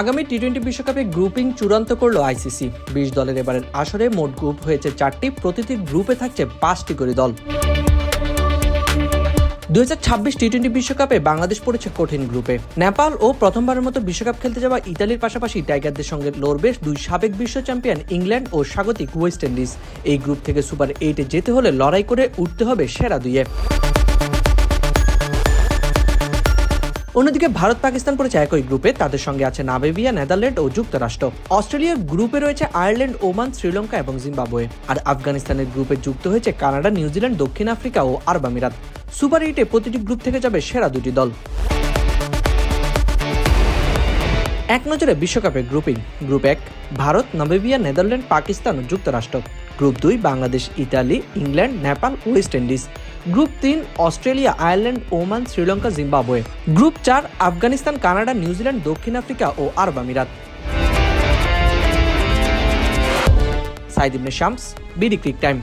আগামী T twenty বিশ্বকাপে grouping চূড়ান্ত করল আইসিসি বিশ দলের এবারের আসরে মোট গ্রুপ হয়েছে চারটি, প্রতিটি গ্রুপে থাকছে পাঁচটি করে দল। দুই হাজার ছাব্বিশ টি টোয়েন্টি বিশ্বকাপে বাংলাদেশ পড়েছে কঠিন গ্রুপে নেপাল ও প্রথমবারের মতো বিশ্বকাপ খেলতে যাওয়া ইতালির পাশাপাশি টাইগারদের সঙ্গে লড়বে দুই সাবেক বিশ্ব চ্যাম্পিয়ন ইংল্যান্ড ও স্বাগতিক ওয়েস্ট ইন্ডিজ। এই গ্রুপ থেকে সুপার এইটে যেতে হলে লড়াই করে উঠতে হবে সেরা দুইয়ে। অন্যদিকে ভারত পাকিস্তান পড়েছে একই গ্রুপে তাদের সঙ্গে আছে নাবেবিয়া নেদারল্যান্ড ও যুক্তরাষ্ট্র। অস্ট্রেলিয়ার গ্রুপে রয়েছে আয়ারল্যান্ড, ওমান, শ্রীলঙ্কা এবং জিম্বাবুয়ে। আর আফগানিস্তানের গ্রুপে যুক্ত হয়েছে কানাডা নিউজিল্যান্ড দক্ষিণ আফ্রিকা ও আরব আমিরাত। সুপার এইটে প্রতিটি গ্রুপ থেকে যাবে সেরা দুটি দল। এক নজরে বিশ্বকাপের গ্রুপিং। গ্রুপ এক, ভারত, নামিবিয়া, নেদারল্যান্ড, পাকিস্তান ও যুক্তরাষ্ট্র। গ্রুপ দুই, Bangladesh, Italy, England, Nepal, West Indies. Group তিন, Australia, Ireland, Oman, Sri Lanka, Zimbabwe. Group চার, আফগানিস্তান, কানাডা নিউজিল্যান্ড দক্ষিণ আফ্রিকা ও আরব আমিরাত। Saeed Shams, BD cric time.